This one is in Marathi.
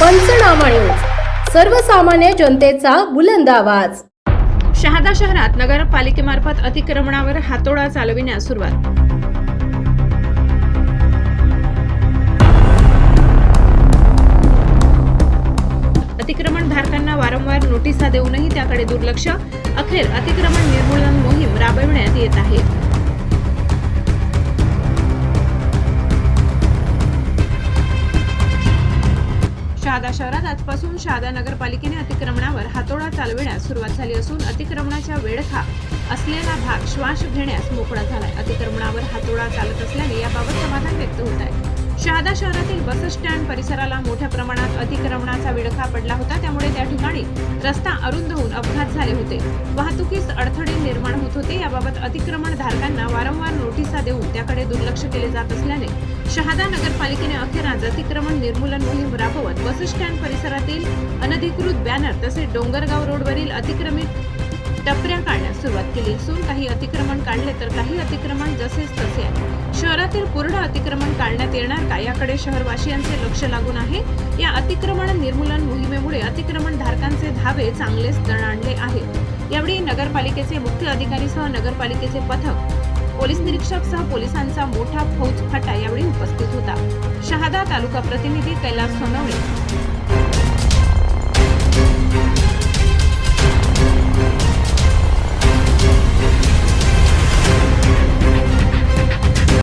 पंचनामा न्यूज. सर्वसामान्य जनतेचा बुलंद आवाज. शहादा शहरात नगरपालिकेमार्फत अतिक्रमणावर हातोडा चालविण्यास सुरुवात. अतिक्रमण धारकांना वारंवार नोटिसा देऊनही त्याकडे दुर्लक्ष. अखेर अतिक्रमण निर्मूलन मोहीम शहादा शहरात आजपासून शहादा नगरपालिकेने अतिक्रमणावर हातोडा चालविण्यास सुरुवात झाली असून अतिक्रमणाच्या वेळखा असलेला भाग श्वास घेण्यास मोकळा झालाय. अतिक्रमणावर हातोडा चालत असल्याने याबाबत समाधान व्यक्त होत आहे. शहादा शहरातील बस स्टँड परिसराला मोठ्या प्रमाणात अतिक्रमणाचा विडखा पडला होता. त्यामुळे त्या ठिकाणी रस्ता अरुंद होऊन अपघात झाले होते. वाहतुकीस अडथळे निर्माण होत होते. याबाबत अतिक्रमण धारकांना वारंवार नोटिसा देऊन त्याकडे दुर्लक्ष केले जात असल्याने शहादा नगरपालिकेने अखेर आज अतिक्रमण निर्मूलन मोहीम राबवत बस स्टँड परिसरातील अनधिकृत बॅनर तसेच डोंगरगाव रोडवरील अतिक्रमित टपऱ्या काढण्यास सुरुवात केली. असून काही अतिक्रमण काढले तर काही अतिक्रमण जसेच तसे आहे. शहरातील पूर्ण अतिक्रमण काढण्यात येणार का? याकडे शहरवासियांचे लक्ष लागून आहे. या अतिक्रमण निर्मूलन मोहिमेमुळे अतिक्रमण धारकांचे धावे चांगलेच दणाणले आहेत. यावेळी नगरपालिकेचे मुख्य अधिकारीसह नगरपालिकेचे पथक पोलीस निरीक्षक सह पोलिसांचा मोठा फौज फाटा यावेळी उपस्थित होता. शहादा तालुका प्रतिनिधी कैलास सोनवणे.